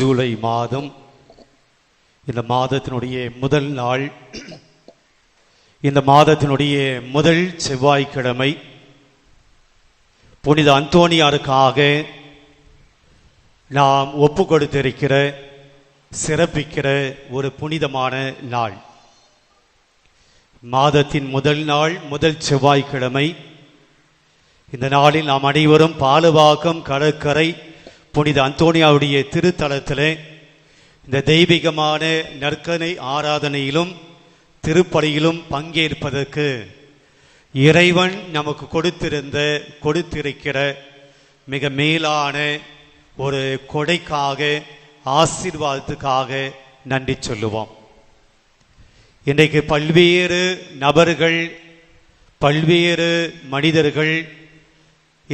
ஜூலை மாதம் இந்த மாதத்தினுடைய முதல் நாள் இந்த மாதத்தினுடைய முதல் செவ்வாய்க்கிழமை புனித அந்தோனியாருக்காக நாம் ஒப்பு கொடுத்திருக்கிற சிறப்பிக்கிற ஒரு புனிதமான நாள். மாதத்தின் முதல் நாள் முதல் செவ்வாய்க்கிழமை. இந்த நாளில் நாம் அனைவரும் பாலுவாக்கம் கடற்கரை புனித அந்தோனியாவுடைய திருத்தலத்திலே இந்த தெய்வீகமான நற்கனை ஆராதனையிலும் திருப்பலியிலும் பங்கேற்பதற்கு இறைவன் நமக்கு கொடுத்திருந்த கொடுத்திருக்கிற மிக மேலான ஒரு கொடைக்காக ஆசீர்வாதத்துக்காக நன்றி சொல்லுவோம். இன்றைக்கு பல்வேறு நபர்கள் பல்வேறு மனிதர்கள்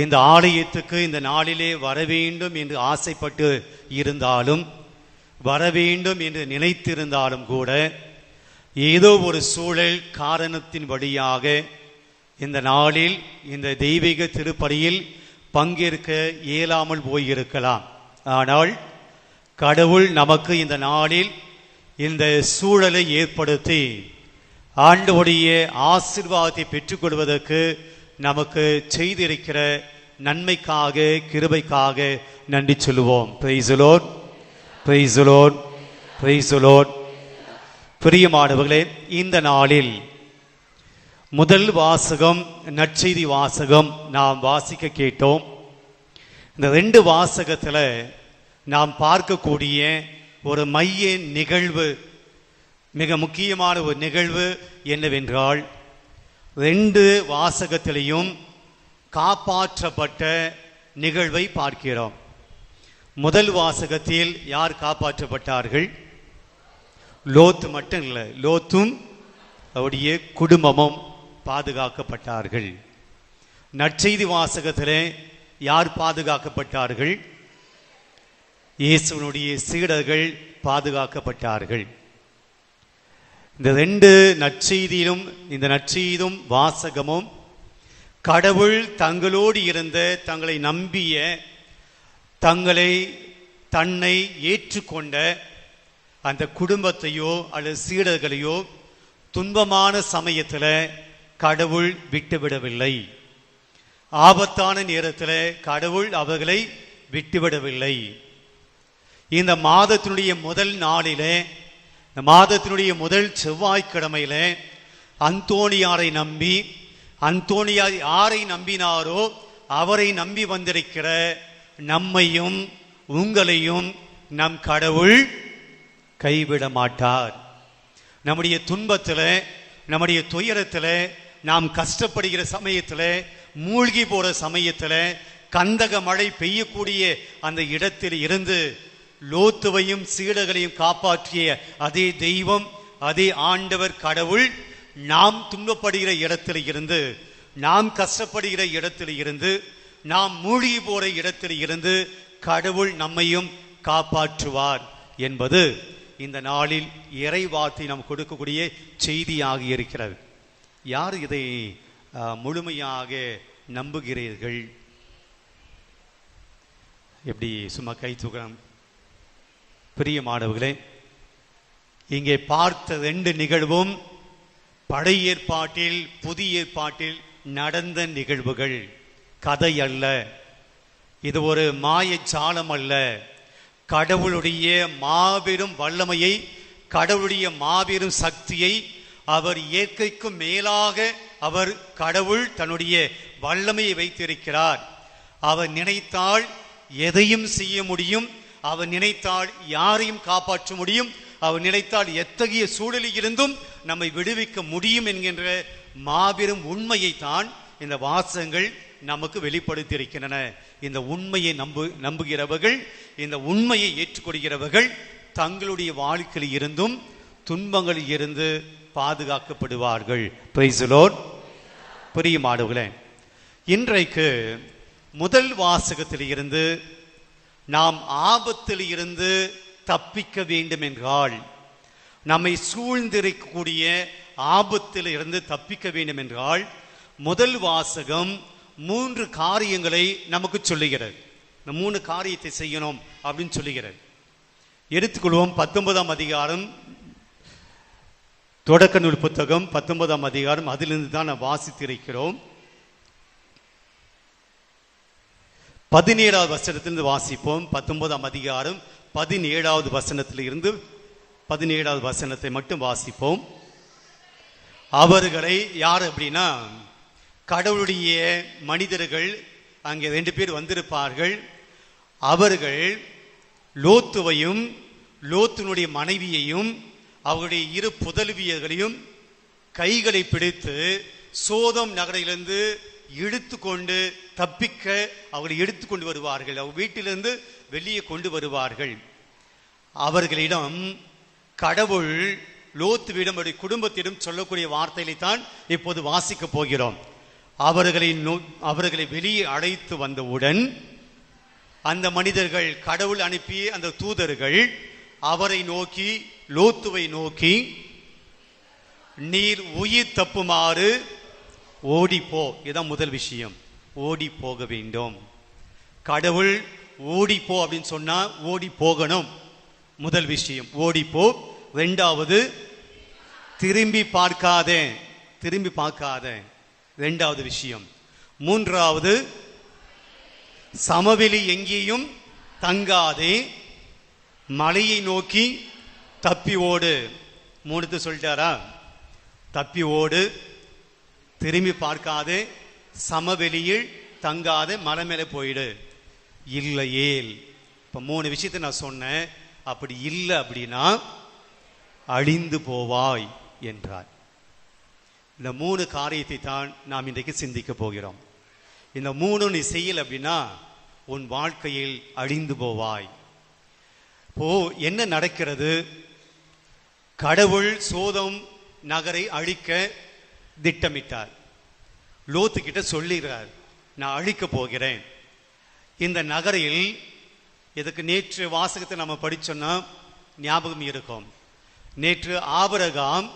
இந்த ஆலயத்துக்கு இந்த நாளிலே வர வேண்டும் என்று ஆசைப்பட்டு இருந்தாலும் வர வேண்டும் என்று நினைத்திருந்தாலும் கூட ஏதோ ஒரு சூழல் காரணத்தின் வழியாக இந்த நாளில் இந்த தெய்வீக திருப்பலியில் பங்கேற்க இயலாமல் போயிருக்கலாம். ஆனால் கடவுள் நமக்கு இந்த நாளில் இந்த சூழலை ஏற்படுத்தி ஆண்டவுடைய ஆசிர்வாதத்தை பெற்றுக்கொள்வதற்கு நமக்கு செய்திருக்கிற நன்மைக்காக கிருபைக்காக நன்றி சொல்லுவோம். பிரைசுலோன் பிரைசுலோன் பிரைசுலோன் பிரியமானவர்களே இந்த நாளில் முதல் வாசகம் நற்செய்தி வாசகம் நாம் வாசிக்க கேட்டோம். இந்த ரெண்டு வாசகத்தில் நாம் பார்க்கக்கூடிய ஒரு மைய நிகழ்வு மிக முக்கியமான ஒரு நிகழ்வு என்னவென்றால் ரெண்டு வாசகத்திலையும் காப்பாற்றப்பட்ட நிகழ்வை பார்க்கிறோம். முதல் வாசகத்தில் யார் காப்பாற்றப்பட்டார்கள்? லோத்து மட்டும் இல்லை லோத்தும் அவருடைய குடும்பமும் பாதுகாக்கப்பட்டார்கள். நற்செய்தி வாசகத்திலே யார் பாதுகாக்கப்பட்டார்கள்? இயேசுவனுடைய சீடர்கள் பாதுகாக்கப்பட்டார்கள். இந்த ரெண்டு நற்செய்தியிலும் இந்த நற்செய்தும் வாசகமும் கடவுள் தங்களோடு இருந்த தங்களை நம்பிய தங்களை தன்னை ஏற்றுக்கொண்ட அந்த குடும்பத்தையோ அல்லது சீடர்களையோ துன்பமான சமயத்தில் கடவுள் விட்டுவிடவில்லை. ஆபத்தான நேரத்தில் கடவுள் அவர்களை விட்டுவிடவில்லை. இந்த மாதத்தினுடைய முதல் நாளிலே இந்த மாதத்தினுடைய முதல் செவ்வாய்க்கிழமையில அந்தோணியாரை நம்பி அந்தோணியார் யாரை நம்பினாரோ அவரை நம்பி வந்திருக்கிற நம்மையும் உங்களையும் நம் கடவுள் கைவிட மாட்டார். நம்முடைய துன்பத்தில் நம்முடைய துயரத்தில் நாம் கஷ்டப்படுகிற சமயத்தில் மூழ்கி போகிற சமயத்தில் கந்தக மழை பெய்யக்கூடிய அந்த இடத்தில் இருந்து லோத்துவையும் சீடர்களையும் காப்பாற்றிய அதே தெய்வம் அதே ஆண்டவர் கடவுள் நாம் துன்பப்படுகிற இடத்தில் இருந்து நாம் கஷ்டப்படுகிற இடத்தில் இருந்து நாம் மூழ்கி போற இடத்தில் இருந்து கடவுள் நம்மையும் காப்பாற்றுவார் என்பது இந்த நாளில் இறை வார்த்தை நாம் கொடுக்கக்கூடிய செய்தியாக இருக்கிறது. யார் இதை அஹ், முழுமையாக நம்புகிறீர்கள்? எப்படி சும்மா கை தூக்கலாம் பிரியமானவர்களே இங்கே பார்த்த ரெண்டு நிகழ்வும் பழைய ஏற்பாட்டில் புதிய ஏற்பாட்டில் நடந்த நிகழ்வுகள். கதை அல்ல. இது ஒரு மாயச்சாலம் அல்ல. கடவுளுடைய மாபெரும் வல்லமையை கடவுளுடைய மாபெரும் சக்தியை அவர் இயற்கைக்கும் மேலாக அவர் கடவுள் தன்னுடைய வல்லமையை வைத்திருக்கிறார். அவர் நினைத்தால் எதையும் செய்ய முடியும். அவன் நினைத்தால் யாரையும் காப்பாற்ற முடியும் அவர் நினைத்தால் எத்தகைய சூழலில் இருந்தும் நம்மை விடுவிக்க முடியும் என்கின்ற மாபெரும் உண்மையை தான் இந்த வாசகங்கள் நமக்கு வெளிப்படுத்தியிருக்கின்றன. இந்த உண்மையை நம்பு நம்புகிறவர்கள் இந்த உண்மையை ஏற்றுக்கொள்கிறவர்கள் தங்களுடைய வாழ்க்கையில் இருந்தும் துன்பங்களில் இருந்து பாதுகாக்கப்படுவார்கள். பிரைசுலோர் பிரியமானவர்களே இன்றைக்கு முதல் வாசகத்தில் இருந்து நாம் ஆபத்தில் இருந்து தப்பிக்க வேண்டும் என்றால் நம்மை சூழ்ந்திருக்கக்கூடிய ஆபத்தில் இருந்து தப்பிக்க வேண்டும் என்றால் முதல் வாசகம் மூன்று காரியங்களை நமக்கு சொல்லுகிறது. இந்த மூணு காரியத்தை செய்யணும் அப்படின்னு சொல்லுகிறது. எடுத்துக்கொள்வோம் பத்தொன்பதாம் அதிகாரம் தொடக்க நூல் புத்தகம் பத்தொன்பதாம் அதிகாரம் அதிலிருந்து தான் நான் வாசித்திருக்கிறோம். பதினேழாவது வசனத்திலிருந்து வாசிப்போம். பத்தொன்பதாம் அதிகாரம் பதினேழாவது வசனத்திலிருந்து பதினேழாவது வசனத்தை மட்டும் வாசிப்போம். அவர்களை யார் அப்படின்னா கடவுளுடைய மனிதர்கள் அங்கே ரெண்டு பேர் வந்திருப்பார்கள். அவர்கள் லோத்துவையும் லோத்தினுடைய மனைவியையும் அவருடைய இரு புதல்வியர்களையும் கைகளை பிடித்து சோதம் நகரிலிருந்து இழுத்து கொண்டு தப்பிக்க அவர்களை எடுத்து கொண்டு வருவார்கள். அவர் வீட்டிலிருந்து வெளியே கொண்டு வருவார்கள். அவர்களிடம் கடவுள் லோத்துவிடம் அவருடைய குடும்பத்திடம் சொல்லக்கூடிய வார்த்தைகளை தான் இப்போது வாசிக்க போகிறோம். அவர்களை நோ- அவர்களை வெளியே அழைத்து வந்தவுடன் அந்த மனிதர்கள் கடவுள் அனுப்பிய அந்த தூதர்கள் அவரை நோக்கி லோத்துவை நோக்கி நீர் உயிர் தப்புமாறு ஓடிப்போ. இதுதான் முதல் விஷயம். ஓடி போக வேண்டும். கடவுள் ஓடிப்போ அப்படின்னு சொன்னா ஓடி போகணும். முதல் விஷயம் ஓடிப்போ ரெண்டாவது திரும்பி பார்க்காதே. திரும்பி பார்க்காத. ரெண்டாவது விஷயம். மூன்றாவது சமவெளி எங்கேயும் தங்காதே. மலையை நோக்கி தப்பி ஓடு. மூணுத்து சொல்லிட்டாரா? தப்பி ஓடு. திரும்பி பார்க்காதே. சமவெளியில் தங்காத மலை மேலே போயிடு. இல்லையேல் இப்போ மூணு விஷயத்தை நான் சொன்னேன். அப்படி இல்லை அப்படின்னா அழிந்து போவாய் என்றார். இந்த மூணு காரியத்தை தான் நாம் இன்றைக்கு சிந்திக்க போகிறோம். இந்த மூணு நீ செய்யல அப்படின்னா உன் வாழ்க்கையில் அழிந்து போவாய். இப்போ என்ன நடக்கிறது? கடவுள் சோதம் நகரை அழிக்க திட்டமிட்டார். லோத்துக்கிட்ட சொல்லிடுறார் நான் அழிக்க போகிறேன். இந்த நகரில் இதுக்கு நேற்று வாசகத்தை நம்ம படிச்சோம்னா ஞாபகம் இருக்கும். நேற்று ஆபரகாம்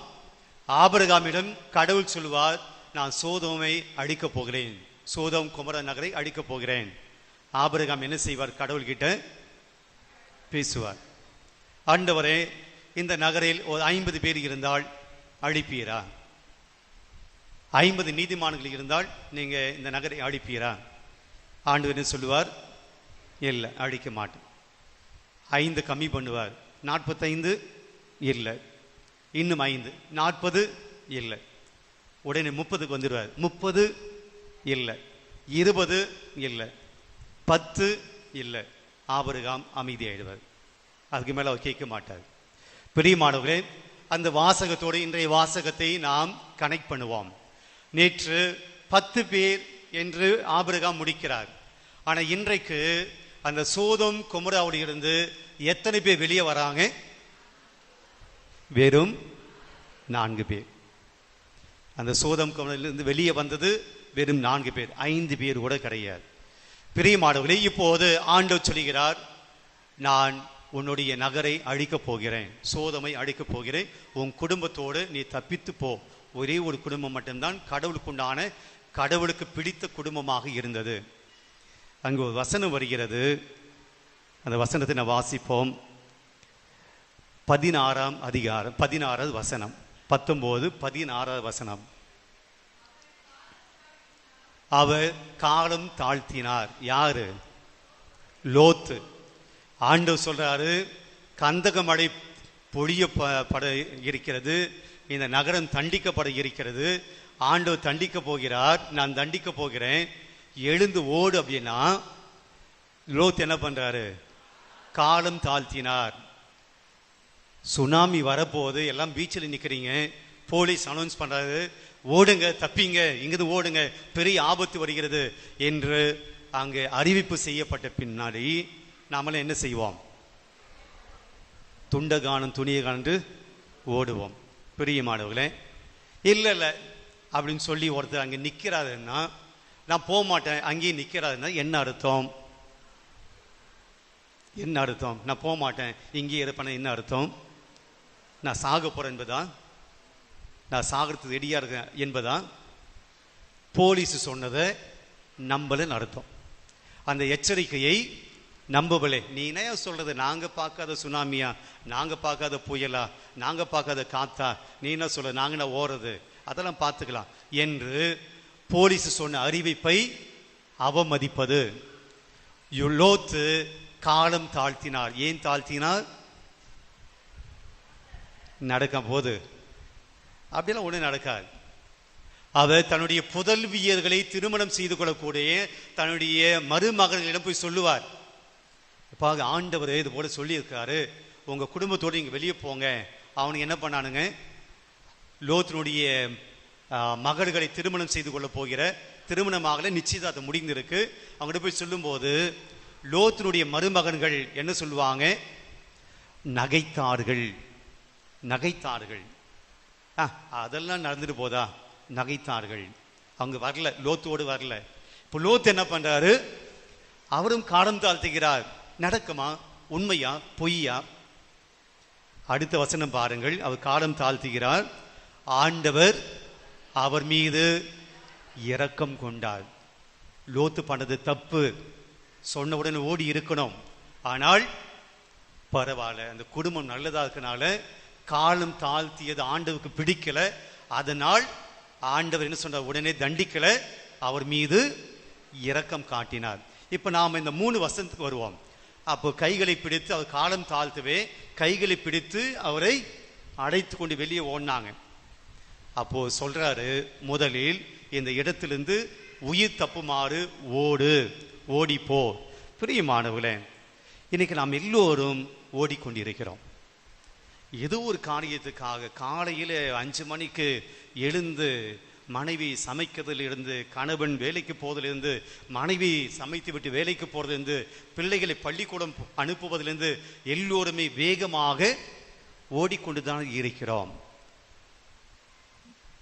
ஆபரகாமிடம் கடவுள் சொல்வார் நான் சோதோமை அழிக்கப் போகிறேன். சோதம் குமர நகரை அழிக்கப் போகிறேன். ஆபரகாம் என்ன செய்வார்? கடவுள்கிட்ட பேசுவார். ஆண்டவரே இந்த நகரில் ஒரு ஐம்பது பேர் இருந்தால் அழிப்பீரா? ஐம்பது நீதிமான்கள் இருந்தால் நீங்கள் இந்த நகரை அழிப்பீரா? ஆண்டவர் சொல்லுவார்? இல்லை அழிக்க மாட்டேன். ஐந்து கம்மி பண்ணுவார். நாற்பத்தைந்து இல்லை. இன்னும் ஐந்து. நாற்பது இல்லை. உடனே முப்பதுக்கு வந்துடுவார். முப்பது இல்லை. இருபது இல்லை. பத்து இல்லை. ஆபருகாம் அமைதியாயிடுவார் அதுக்கு மேலே அவர் கேட்க மாட்டார். பிரியமானவர்களே அந்த வாசகத்தோடு இன்றைய வாசகத்தை நாம் கனெக்ட் பண்ணுவோம். நேற்று பத்து பேர் என்று ஆபிரகாம் முடிக்கிறார். ஆனால் இன்றைக்கு அந்த சோதம் குமராவோடு இருந்து எத்தனை பேர் வெளியே வராங்க? வெறும் நான்கு பேர். அந்த சோதம் குமரிலிருந்து வெளியே வந்தது வெறும் நான்கு பேர். ஐந்து பேர் கூட கிடையாது. பிரியமானவர்களே இப்போது ஆண்டவர் சொல்கிறார் நான் உன்னுடைய நகரை அழிக்கப் போகிறேன். சோதமை அழிக்கப் போகிறேன். உன் குடும்பத்தோடு நீ தப்பித்து போ. ஒரே ஒரு குடும்பம் மட்டும்தான் கடவுளுக்குண்டான கடவுளுக்கு பிடித்த குடும்பமாக இருந்தது. அங்கு ஒரு வசனம் வருகிறது. அந்த வசனத்தை நான் வாசிப்போம். பதினாறாம் அதிகாரம் பதினாறாவது வசனம். பத்தொன்பது பதினாறாவது வசனம். அவர் காலம் தாழ்த்தினார். யாரு? லோத்து. ஆண்டவர் சொல்றாரு கந்தக மழை பொழிய ப- பட இருக்கிறது. இந்த நகரம் தண்டிக்கப்பட இருக்கிறது. ஆண்டவர் தண்டிக்க போகிறார். நான் தண்டிக்க போகிறேன். எழுந்து ஓடு அப்படின்னா லோத் என்ன பண்றாரு? காலம் தாழ்த்தினார். சுனாமி வரப்போகுது. எல்லாம் பீச்சில் நிற்கிறீங்க போலீஸ் அனௌன்ஸ் பண்ணுறாரு ஓடுங்க தப்பிங்க. இங்கிருந்து ஓடுங்க. பெரிய ஆபத்து வருகிறது என்று அங்கே அறிவிப்பு செய்யப்பட்ட பின்னாடி நாமெல்லாம் என்ன செய்வோம்? துண்டகானம் துணியை காண்டு ஓடுவோம். பிரியமானவர்களே இல்லை இல்லை அப்படின்னு சொல்லி ஒருத்தர் அங்கே நிற்கிறாருன்னா நான் போக மாட்டேன் அங்கேயே நிற்கிறாருன்னா என்ன அர்த்தம்? என்ன அர்த்தம்? நான் போக மாட்டேன் இங்கேயே இருப்பேன் என்ன அர்த்தம்? நான் சாக போகிறேன் என்பதா? நான் சாகிறதுக்கு ரெடியாக இருக்கேன் என்பதா? போலீஸ் சொன்னதை நம்பலன்னு அர்த்தம். அந்த எச்சரிக்கையை நம்பவில்லை நீ என்ன சொல்கிறது நாங்கள் பார்க்காத சுனாமியா? நாங்கள் பார்க்காத புயலா? நாங்கள் பார்க்காத காத்தா? நீ என்ன சொல்ல நாங்கள் என்ன ஓடுறது அதெல்லாம் பார்த்துக்கலாம். என்று போலீஸ் சொன்ன அறிவிப்பை அவமதிப்பது. லோத்து காலம் தாழ்த்தினார். ஏன் தாழ்த்தினார்? நடக்கும் போது. அப்படிலாம் ஒன்று நடக்காது. அவர் தன்னுடைய புதல்வியர்களை திருமணம் செய்து கொள்ளக்கூடிய தன்னுடைய மருமகளிடம் போய் சொல்லுவார். இப்போ ஆண்டவர் இது போல சொல்லியிருக்காரு. உங்கள் குடும்பத்தோடு இங்கே வெளியே போங்க. அவனுக்கு என்ன பண்ணானுங்க? லோத்தினுடைய மகள்களை திருமணம் செய்து கொள்ள போகிற திருமணமாகல நிச்சயதார்த்தம் முடிந்திருக்கு. அவங்ககிட்ட போய் சொல்லும்போது லோத்தினுடைய மருமகன்கள் என்ன சொல்லுவாங்க? நகைத்தார்கள். நகைத்தார்கள். ஆ, அதெல்லாம் நடந்துட்டு போதா? நகைத்தார்கள். அவங்க வரல. லோத்தோடு வரல. இப்போ லோத் என்ன பண்ணுறாரு அவரும் காலம் தாழ்த்துகிறார். நடக்குமா? உண்மையா? பொய்யா? அடுத்த வசனம் பாருங்கள். அவர் காலம் தாழ்த்துகிறார். ஆண்டவர் அவர் மீது இரக்கம் கொண்டார். லோத்து பண்ணது தப்பு. சொன்ன உடனே ஓடி இருக்கணும். ஆனால் பரவாயில்ல. அந்த குடும்பம் நல்லதாக இருக்கனால காலம் தாழ்த்தியது ஆண்டவுக்கு பிடிக்கல. அதனால் ஆண்டவர் என்ன சொன்னார்? உடனே தண்டிக்கலை. அவர் மீது இரக்கம் காட்டினார். இப்போ நாம் இந்த மூணு வசனத்துக்கு வருவோம். அப்போ கைகளை பிடித்து அவர் காலம் தாழ்த்தவே கைகளை பிடித்து அவரை அடைத்து கொண்டு வெளியே ஓடினாங்க. அப்போ சொல்றாரு முதலில் இந்த இடத்திலிருந்து உயிர் தப்புமாறு ஓடு ஓடிப்போ பிரியமானவர்களே இன்னைக்கு நாம் எல்லோரும் ஓடிக்கொண்டிருக்கிறோம். ஏதோ ஒரு காரியத்துக்காக காலையில் அஞ்சு மணிக்கு எழுந்து மனைவி சமைக்கிறதுலேருந்து கணவன் வேலைக்கு போவதிலிருந்து மனைவி சமைத்து விட்டு வேலைக்கு போகிறதுலேருந்து பிள்ளைகளை பள்ளிக்கூடம் அனுப்புவதிலிருந்து எல்லோருமே வேகமாக ஓடிக்கொண்டுதான் இருக்கிறோம்.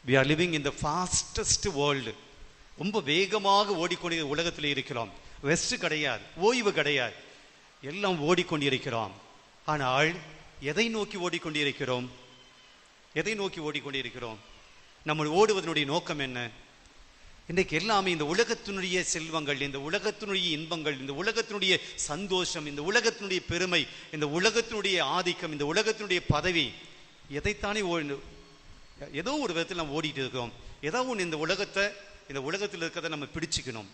We are living in the fastest world ரொம்ப வேகமாக ஓடிக்கொண்டு உலகத்தில் இருக்கிறோம். ரெஸ்ட் கிடையாது ஓய்வு கிடையாது. எல்லாம் ஓடிக்கொண்டிருக்கிறோம். ஆனால் எதை நோக்கி ஓடிக்கொண்டிருக்கிறோம்? எதை நோக்கி ஓடிக்கொண்டிருக்கிறோம்? நம்ம ஓடுவதனுடைய நோக்கம் என்ன? இன்றைக்கு எல்லாமே இந்த உலகத்தினுடைய செல்வங்கள் இந்த உலகத்தினுடைய இன்பங்கள் இந்த உலகத்தினுடைய சந்தோஷம் இந்த உலகத்தினுடைய பெருமை இந்த உலகத்தினுடைய ஆதிக்கம் இந்த உலகத்தினுடைய பதவி எதைத்தானே ஓ- ஏதோ ஒரு விதத்தில் நம்ம ஓடிட்டு இருக்கோம் ஏதோ ஒன்று இந்த உலகத்தை இந்த உலகத்தில் இருக்கிறத நம்ம பிடிச்சிக்கணும்.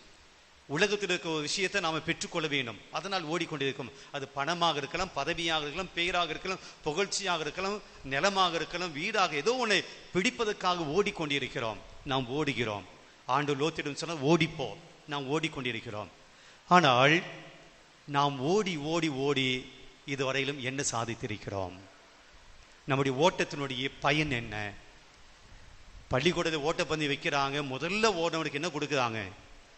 உலகத்தில் இருக்க ஒரு விஷயத்தை நாம் பெற்றுக்கொள்ள வேண்டும். அதனால் ஓடிக்கொண்டிருக்கும். அது பணமாக இருக்கலாம் பதவியாக இருக்கலாம் பெயராக இருக்கலாம் புகழ்ச்சியாக இருக்கலாம் நிலமாக இருக்கலாம் வீடாக ஏதோ ஒன்று பிடிப்பதற்காக ஓடிக்கொண்டிருக்கிறோம். நாம் ஓடுகிறோம். ஆண்டு லோத்திடம் சொன்னால் ஓடிப்போ. நாம் ஓடிக்கொண்டிருக்கிறோம். ஆனால் நாம் ஓடி ஓடி ஓடி இதுவரையிலும் என்ன சாதித்திருக்கிறோம்? நம்முடைய ஓட்டத்தினுடைய பயன் என்ன? பள்ளிக்கூடத்தில் ஓட்டப்பந்தி வைக்கிறாங்க முதல்ல ஓடவனுக்கு என்ன கொடுக்குறாங்க?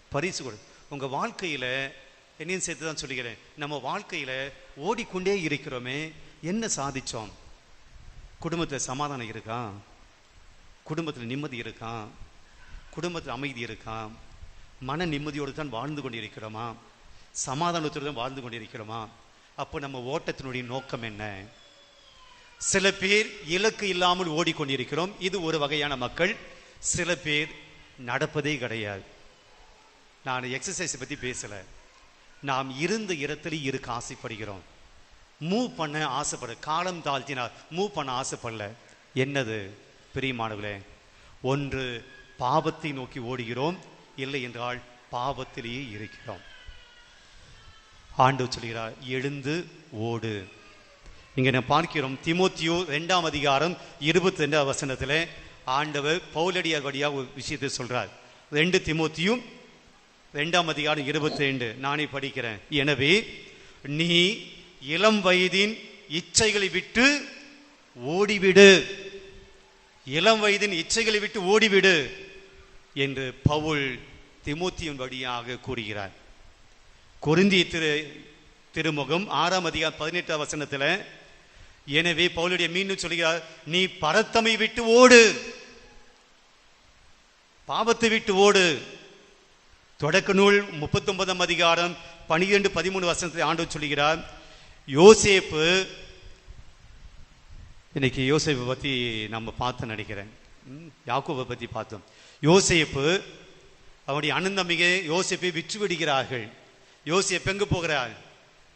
பரிசு கொடு. உங்கள் வாழ்க்கையில் என்னையும் சேர்த்து தான் சொல்லிக்கிறேன். நம்ம வாழ்க்கையில் ஓடிக்கொண்டே இருக்கிறோமே என்ன சாதித்தோம் குடும்பத்தில் சமாதானம் இருக்கா? குடும்பத்தில் நிம்மதி இருக்கா? குடும்பத்தில் அமைதி இருக்கா? மன நிம்மதியோடு தான் வாழ்ந்து கொண்டிருக்கிறோமா? சமாதானத்தோடு தான் வாழ்ந்து கொண்டிருக்கிறோமா? அப்போ நம்ம ஓட்டத்தினுடைய நோக்கம் என்ன? சில பேர் இலக்கு இல்லாமல் ஓடிக்கொண்டிருக்கிறோம். இது ஒரு வகையான மக்கள். சில பேர் நடப்பதே கிடையாது. நான் எக்ஸசைஸ் பற்றி பேசலை. நாம் இருந்த இடத்துல இருக்க ஆசைப்படுகிறோம். மூவ் பண்ண ஆசைப்படு காலம் தாழ்த்தினார் மூவ் பண்ண ஆசைப்படல. என்னது? பிரியமானவர்களே ஒன்று பாவத்தை நோக்கி ஓடுகிறோம் இல்லை என்றால் பாவத்திலேயே இருக்கிறோம். ஆண்டு சொல்கிறார் எழுந்து ஓடு. இங்கே நான் பார்க்கிறோம் திமோத்தியோ ரெண்டாம் அதிகாரம் இருபத்தி ரெண்டாம் வசனத்தில் ஆண்டவர் பௌலடியார் வழியாக ஒரு விஷயத்தை சொல்கிறார் ரெண்டு திமோத்தியும் ரெண்டாம் அதிகாரம் இருபத்தி ரெண்டு நானே படிக்கிறேன். எனவே நீ இளம் வயதின் இச்சைகளை விட்டு ஓடிவிடு. இளம் வயதின் இச்சைகளை விட்டு ஓடிவிடு என்று பவுல் திமுத்தியின் வழியாக கூறுகிறார். கொரிந்திய திரு திருமுகம் ஆறாம் அதிகாரம் பதினெட்டாம் வசனத்தில் எனவே பவுலுடைய மீண்டும் சொல்கிறார் நீ பரத்தமை விட்டு ஓடு. பாவத்தை விட்டு ஓடு. தொடக்க நூல் முப்பத்தொன்பதாம் அதிகாரம் பனிரெண்டு பதிமூணு வருஷத்தை ஆண்டு சொல்கிறார் யோசேப்பு இன்னைக்கு யோசேப்பை பற்றி நம்ம பார்த்து நினைக்கிறேன். ம், பற்றி பார்த்தோம். யோசேப்பு அவனுடைய அண்ணன் தம்பிகை யோசேப்பை விற்று விடுகிறார்கள் யோசேப்பு எங்கு போகிறார்?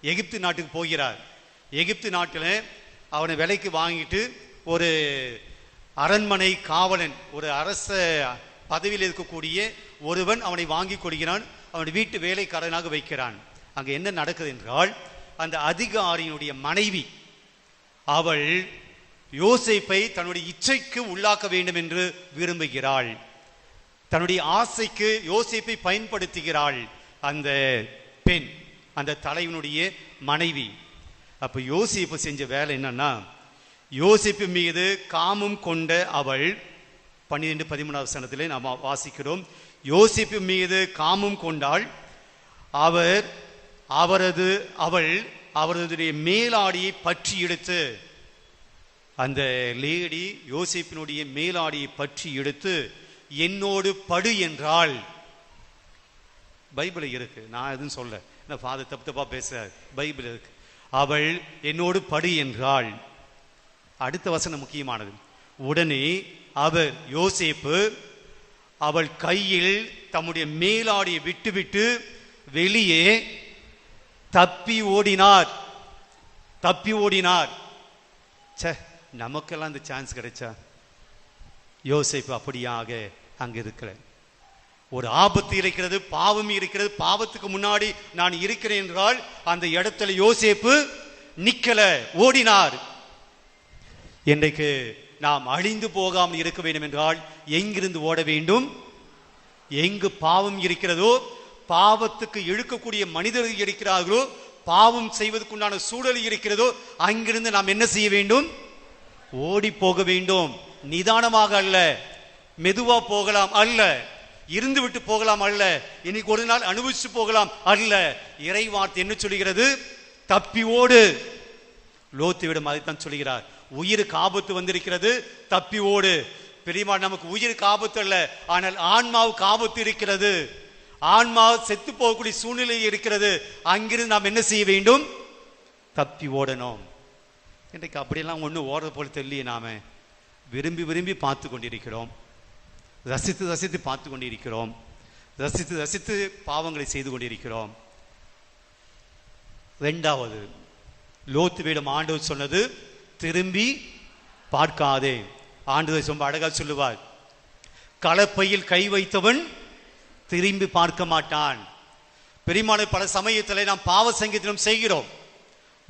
எகிப்து நாட்டுக்கு போகிறார். எகிப்து நாட்டில் அவனை விலைக்கு வாங்கிட்டு ஒரு அரண்மனை காவலன் ஒரு அரச பதவியில் இருக்கக்கூடிய ஒருவன் அவனை வாங்கி கொடுக்கிறான் அவன் வீட்டு வேலைக்காரனாக வைக்கிறான். அங்கே என்ன நடக்குது என்றால் அந்த அதிகாரியினுடைய மனைவி அவள் யோசிப்பை தன்னுடைய இச்சைக்கு உள்ளாக்க வேண்டும் என்று விரும்புகிறாள். தன்னுடைய ஆசைக்கு யோசிப்பை பயன்படுத்துகிறாள் அந்த பெண் அந்த தலைவனுடைய மனைவி. அப்போ யோசிப்பு செஞ்ச வேலை என்னன்னா யோசிப்பு மீது காமம் கொண்ட அவள் பன்னிரெண்டு பதிமூணாவது சனத்திலே நாம் வாசிக்கிறோம். யோசிப்பு மீது காமம் கொண்டாள். அவர் அவரது அவள் அவரதுடைய மேலாடியை பற்றி எடுத்து அந்த லேடி யோசிப்பினுடைய மேலாடியை பற்றி எடுத்து என்னோடு படு என்றாள். பைபிள் இருக்கு. நான் எதுவும் சொல்ல. இந்த ஃபாதர் தப்பு தப்பா பேச பைபிள் இருக்கு. அவள் என்னோடு படு என்றாள். அடுத்த வசனம் முக்கியமானது. உடனே அவர் யோசிப்பு அவள் கையில் தம்முடைய மேலாடியை விட்டுவிட்டு வெளியே தப்பி ஓடினார். தப்பி ஓடினார். ச்சே நமக்கெல்லாம் இந்த சான்ஸ் கிடைச்சா? யோசேப்பு அப்படியாக அங்கே இருக்கிற ஒரு ஆபத்து இருக்கிறது பாவம் இருக்கிறது பாவத்துக்கு முன்னாடி நான் இருக்கிறேன் என்றால் அந்த இடத்துல யோசேப்பு நிக்கல ஓடினார். இன்றைக்கு நாம் அழிந்து போகாமல் இருக்க வேண்டும் என்றால் எங்கிருந்து ஓட வேண்டும்? எங்கு பாவம் இருக்கிறதோ பாவத்துக்கு இழுக்கக்கூடிய மனிதர்கள் இருக்கிறார்களோ பாவம் செய்வதற்குண்டான சூழல் இருக்கிறதோ அங்கிருந்து நாம் என்ன செய்ய வேண்டும்? ஓடி போக வேண்டும். நிதானமாக அல்ல. மெதுவா போகலாம் அல்ல. இருந்து விட்டு போகலாம் அல்ல. இன்னைக்கு ஒரு நாள் அனுபவிச்சு போகலாம் அல்ல. இறை வார்த்தை என்ன சொல்லுகிறது? தப்பி ஓடு. லோத்துவிடம் அதைத்தான் சொல்கிறார் உயிருக்கு ஆபத்து வந்திருக்கிறது தப்பி ஓடு. பெரியமா நமக்கு உயிருக்கு ஆபத்து அல்ல ஆனால் ஆன்மாவுக்கு ஆபத்து இருக்கிறது. ஆன்மா செத்து போகக்கூடிய சூழ்நிலை இருக்கிறது. அங்கிருந்து நாம் என்ன செய்ய வேண்டும்? தப்பி ஓடணும். இன்றைக்கு அப்படியெல்லாம் ஒன்றும் ஓடுறது போல தெரியலையே நாம. விரும்பி விரும்பி பார்த்து கொண்டிருக்கிறோம். ரசித்து ரசித்து பார்த்து கொண்டிருக்கிறோம். ரசித்து ரசித்து பாவங்களை செய்து கொண்டிருக்கிறோம். ரெண்டாவது லோத்து வீடும் ஆண்டவர் சொன்னது திரும்பி பார்க்காதே. ஆண்டவர் ரொம்ப அழகாக சொல்லுவார் கலப்பையில் கை வைத்தவன் திரும்பி பார்க்க மாட்டான். பெருமாளை பல சமயத்தில் நாம் பாவ சங்கீதனம் செய்கிறோம்.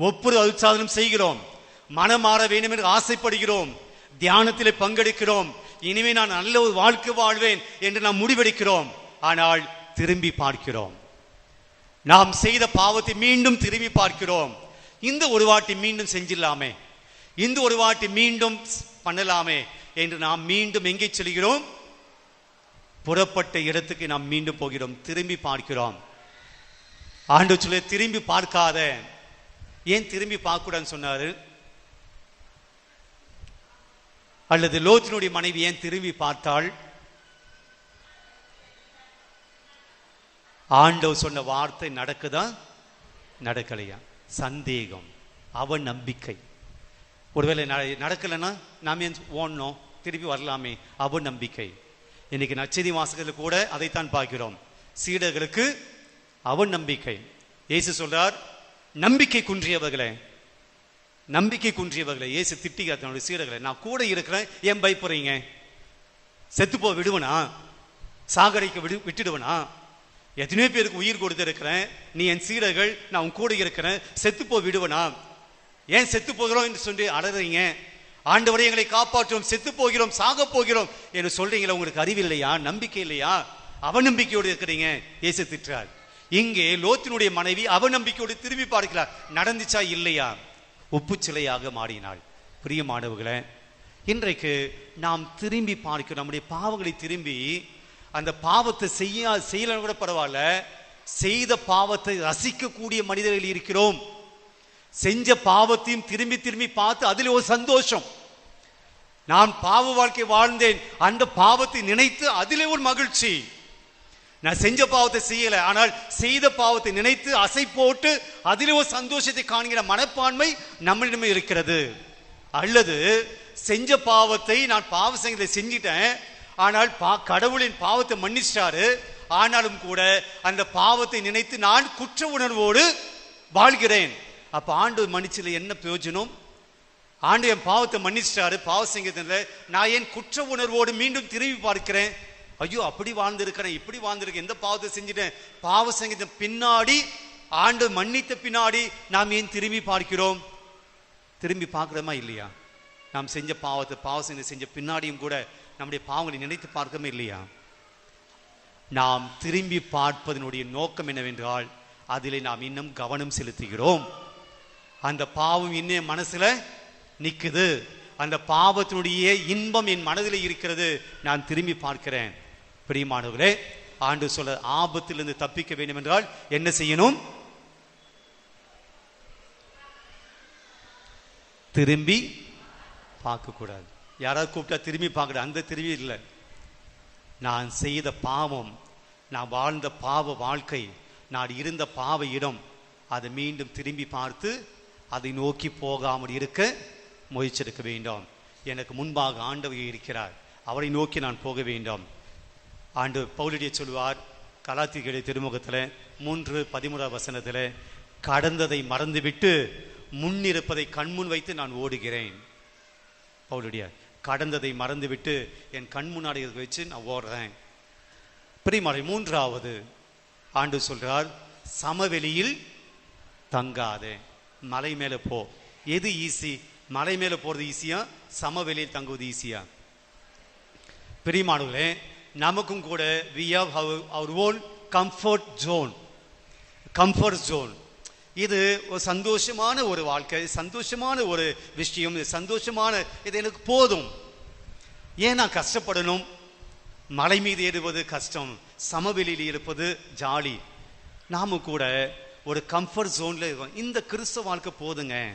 ஒப்புரு அழுச்சாதனம் செய்கிறோம். மனம் மாற வேண்டும் என்று ஆசைப்படுகிறோம். தியானத்தில் பங்கெடுக்கிறோம். இனிமே நான் நல்ல ஒரு வாழ்க்கை வாழ்வேன் என்று நாம் முடிவெடுக்கிறோம். ஆனால் திரும்பி பார்க்கிறோம். நாம் செய்த பாவத்தை மீண்டும் திரும்பி பார்க்கிறோம். இந்த ஒரு வாட்டி மீண்டும் செஞ்சிடலாமே. இந்த ஒரு வாட்டி மீண்டும் பண்ணலாமே என்று நாம் மீண்டும் எங்கே செல்கிறோம்? புறப்பட்ட இடத்துக்கு நாம் மீண்டும் போகிறோம். திரும்பி பார்க்கிறோம். ஆண்டு சொல்ல திரும்பி பார்க்காத. ஏன் திரும்பி பார்க்கூடாதுன்னு சொன்னாரு? அல்லது லோத்தினுடைய மனைவி ஏன் திரும்பி பார்த்தாள்? ஆண்டவர் சொன்ன வார்த்தை நடக்குதா? நடக்கலையா? சந்தேகம் அவன் நம்பிக்கை ஒருவேளை நடக்கலைன்னா நாம் ஏன் ஓடணும்? திருப்பி வரலாமே. அவன் நம்பிக்கை இன்னைக்கு நச்சதி வாசகத்தில் கூட அதைத்தான் பார்க்கிறோம். சீடர்களுக்கு அவன் நம்பிக்கை இயேசு சொல்றார் நம்பிக்கை குன்றியவர்களே நம்பிக்கை குன்றியவர்களை இயேசு திட்டிக்க தன்னுடைய சீடர்களை நான் கூட இருக்கிறேன் ஏன் பயப்படுறீங்க? செத்துப்போ விடுவனா? சாகரைக்கு விடு விட்டுடுவனா? எத்தனையோ பேருக்கு உயிர் கொடுத்து இருக்கிறேன் நீ என் சீடர்கள் நான் உன் கூட இருக்கிறேன். செத்து போ விடுவனா? ஏன் செத்து போகிறோம் என்று சொல்லி அழறீங்க ஆண்டவரை எங்களை காப்பாற்றும். செத்து போகிறோம் சாக போகிறோம் என்று சொல்றீங்களா உங்களுக்கு அறிவு இல்லையா? நம்பிக்கை இல்லையா? அவநம்பிக்கையோடு இருக்கிறீங்க. இயேசு திட்டார் இங்கே லோத்தினுடைய மனைவி அவநம்பிக்கையோடு திரும்பி பார்க்கிறார். நடந்துச்சா இல்லையா? உப்பு சிலையாக மாறினாள். பிரியமானவர்களே இன்றைக்கு நாம் திரும்பி பார்க்கிறோம். நம்முடைய பாவங்களை திரும்பி அந்த பாவத்தை செய்ய செய்யலன்னு கூட பரவாயில்ல. செய்த பாவத்தை ரசிக்கக்கூடிய மனிதர்கள் இருக்கிறோம். செஞ்ச பாவத்தையும் திரும்பி திரும்பி பார்த்து அதில் ஒரு சந்தோஷம். நான் பாவ வாழ்க்கை வாழ்ந்தேன். அந்த பாவத்தை நினைத்து அதிலே ஒரு மகிழ்ச்சி. நான் செஞ்ச பாவத்தை செய்யல. ஆனால் செய்த பாவத்தை நினைத்து அசை போட்டு அதிலே ஒரு சந்தோஷத்தை காண்கிற மனப்பான்மை நம்மளிடமே இருக்கிறது. அல்லது செஞ்ச பாவத்தை நான் பாவ சங்கத்தை செஞ்சிட்டேன். ஆனால் பா கடவுளின் பாவத்தை மன்னிச்சிட்டாரு. ஆனாலும் கூட அந்த பாவத்தை நினைத்து நான் குற்ற உணர்வோடு வாழ்கிறேன். அப்போ ஆண்டு மன்னிச்சில் என்ன பிரயோஜனம்? ஆண்டு என் பாவத்தை மன்னிச்சிட்டாரு பாவ சங்கத்துல நான் ஏன் குற்ற உணர்வோடு மீண்டும் திரும்பி பார்க்கிறேன்? ஐயோ அப்படி வாழ்ந்திருக்கிறேன் இப்படி வாழ்ந்திருக்கேன் எந்த பாவத்தை செஞ்சுட்டேன்? பாவ சங்கத்தின் பின்னாடி ஆண்டு மன்னித்த பின்னாடி நாம் ஏன் திரும்பி பார்க்கிறோம்? திரும்பி பார்க்குறோமா இல்லையா? நாம் செஞ்ச பாவத்தை பாவ சங்கத்தை செஞ்ச பின்னாடியும் கூட நம்முடைய பாவங்களை நினைத்து பார்க்கவே இல்லையா? நாம் திரும்பி பார்ப்பதனுடைய நோக்கம் என்னவென்றால் அதிலே நாம் இன்னும் கவனம் செலுத்துகிறோம். அந்த பாவம் இன்னும் மனசுல நிக்குது. அந்த பாவத்தினுடைய இன்பம் என் மனதில் இருக்கிறது. நான் திரும்பி பார்க்கிறேன். பிரியமானவர்களே ஆண்டு சொல்ல ஆபத்திலிருந்து தப்பிக்க வேண்டும் என்றால் என்ன செய்யணும்? திரும்பி பார்க்கக்கூடாது. யாராவது கூப்பிட்டா திரும்பி பார்க்கக்கூடாது. அந்த திரும்பி இல்லை. நான் செய்த பாவம் நான் வாழ்ந்த பாவ வாழ்க்கை நான் இருந்த பாவ இடம் அதை மீண்டும் திரும்பி பார்த்து அதை நோக்கி போகாமல் இருக்க முயற்சிருக்க வேண்டும். எனக்கு முன்பாக ஆண்டவர் இருக்கிறார். அவரை நோக்கி நான் போக வேண்டும். ஆண்டு பவுலிடைய சொல்வார் கலாத்திகளுடைய திருமுகத்தில் மூன்று பதிமூறாம் வசனத்தில் கடந்ததை மறந்துவிட்டு முன்னிருப்பதை கண்முன் வைத்து நான் ஓடுகிறேன். பவுலுடைய கடந்ததை மறந்துவிட்டு என் கண் முன்னாடி வச்சு நான் ஓடுறேன். பிரிமறை மூன்றாவது ஆண்டு சொல்கிறார் சமவெளியில் தங்காதே. மலை மேலே போ. எது ஈஸி மலை மேலே போகிறது ஈஸியா சமவெளியில் தங்குவது ஈஸியா பிரிமானங்களே நமக்கும் கூட we have our own comfort zone comfort zone இது ஒரு சந்தோஷமான ஒரு வாழ்க்கை சந்தோஷமான ஒரு விஷயம் இது சந்தோஷமான இது எனக்கு போதும். ஏன் நான் கஷ்டப்படணும்? மலை மீது ஏறுவது கஷ்டம் சமவெளியில் இருப்பது ஜாலி. நாம கூட ஒரு கம்ஃபர்ட் ஜோன்ல இருக்கும். இந்த கிறிஸ்தவ வாழ்க்கை போதுங்க.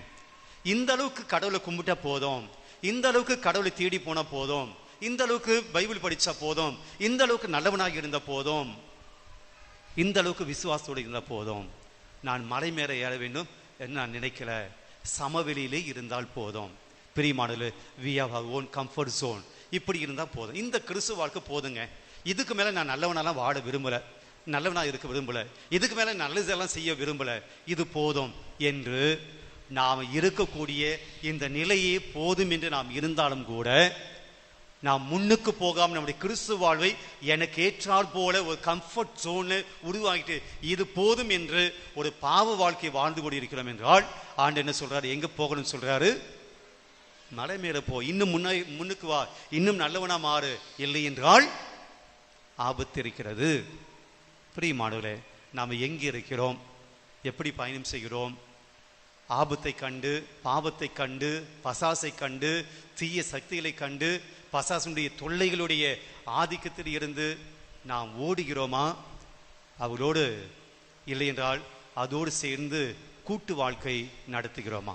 இந்த அளவுக்கு கடவுளை கும்பிட்டா போதும். இந்த அளவுக்கு கடவுளை தேடி போனா போதும். இந்த அளவுக்கு பைபிள் படிச்சா போதும். இந்த அளவுக்கு நல்லவனாக இருந்த போதும். இந்த அளவுக்கு விசுவாசத்தோடு இருந்த போதும். நான் மலை மேல ஏற வேண்டும் என்று நான் நினைக்கல. சமவெளியிலே இருந்தால் போதும். பிரியமானது we have own comfort zone இப்படி இருந்தால் போதும். இந்த கிறிஸ்து வாழ்க்கை போதுங்க. இதுக்கு மேலே நான் நல்லவனாலாம் வாழ விரும்பலை. நல்லவனாக இருக்க விரும்பல. இதுக்கு மேலே நல்லதெல்லாம் செய்ய விரும்பல. இது போதும் என்று நாம் இருக்கக்கூடிய இந்த நிலையே போதும் என்று நாம் இருந்தாலும் கூட நாம் முன்னுக்கு போகாமல் நம்முடைய கிறிஸ்துவ வாழ்வை எனக்கு ஏற்றால் போல ஒரு கம்ஃபர்ட் ஜோன்னு உருவாகிட்டு இது போதும் என்று ஒரு பாவ வாழ்க்கை வாழ்ந்து கொண்டிருக்கிறோம் என்றால் ஆண்டு என்ன சொல்றாரு? எங்க போகணும்னு சொல்றாரு? மலை மேல போ. இன்னும் முன்ன முன்னுக்கு வா. இன்னும் நல்லவனா மாறு. இல்லை என்றால் ஆபத்து இருக்கிறது. பிரியமானவர்களே நாம் எங்கே இருக்கிறோம் எப்படி பயணம் செய்கிறோம்? ஆபத்தை கண்டு பாவத்தை கண்டு பசாசை கண்டு தீய சக்திகளை கண்டு பசாசனுடைய தொல்லைகளுடைய ஆதிக்கத்தில் இருந்து நாம் ஓடுகிறோமா? அவர்களோடு இல்லை என்றால் அதோடு சேர்ந்து கூட்டு வாழ்க்கை நடத்துகிறோமா?